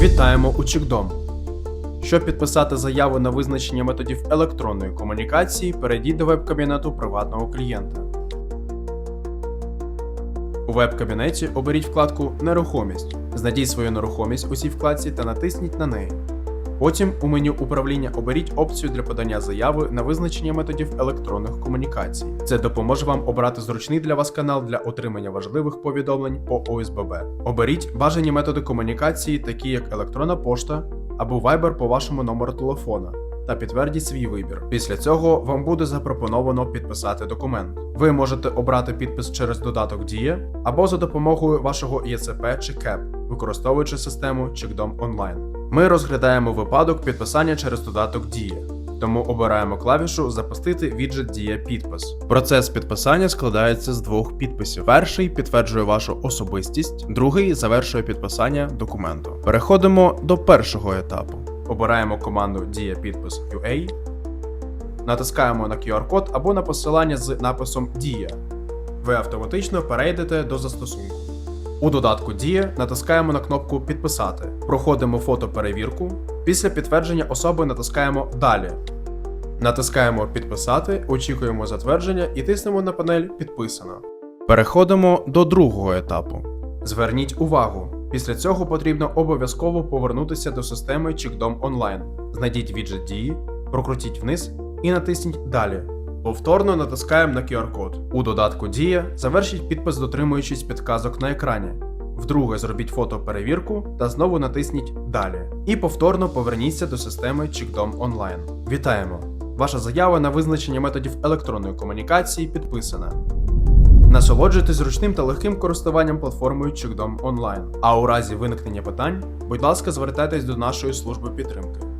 Вітаємо у Чікдом. Щоб підписати заяву на визначення методів електронної комунікації, перейдіть до веб-кабінету приватного клієнта. У веб-кабінеті оберіть вкладку Нерухомість. Знайдіть свою нерухомість у цій вкладці та натисніть на неї. Потім у меню управління оберіть опцію для подання заяви на визначення методів електронних комунікацій. Це допоможе вам обрати зручний для вас канал для отримання важливих повідомлень по ОСББ. Оберіть бажані методи комунікації, такі як електронна пошта або Viber по вашому номеру телефона. Та підтвердіть свій вибір. Після цього вам буде запропоновано підписати документ. Ви можете обрати підпис через додаток Дія або за допомогою вашого ЄЦП чи КЕП, використовуючи систему Чекдом онлайн. Ми розглядаємо випадок підписання через додаток Дія. Тому обираємо клавішу Запустити віджит Дія підпис. Процес підписання складається з двох підписів. Перший підтверджує вашу особистість, другий завершує підписання документу. Переходимо до першого етапу. Обираємо команду Дія підпис UA, натискаємо на QR-код або на посилання з написом Дія. Ви автоматично перейдете до застосунку. У додатку Дія натискаємо на кнопку Підписати, проходимо фотоперевірку. Після підтвердження особи натискаємо Далі. Натискаємо Підписати, очікуємо затвердження і тиснемо на панель Підписано. Переходимо до другого етапу. Зверніть увагу. Після цього потрібно обов'язково повернутися до системи Чікдом онлайн. Знайдіть віджит дії, прокрутіть вниз і натисніть Далі. Повторно натискаємо на QR-код. У додатку Дія завершіть підпис, дотримуючись підказок на екрані. Вдруге зробіть фотоперевірку та знову натисніть Далі. І повторно поверніться до системи Чікдом онлайн. Вітаємо! Ваша заява на визначення методів електронної комунікації підписана. Насолоджуйтесь зручним та легким користуванням платформою Чекдом онлайн. А у разі виникнення питань, будь ласка, звертайтесь до нашої служби підтримки.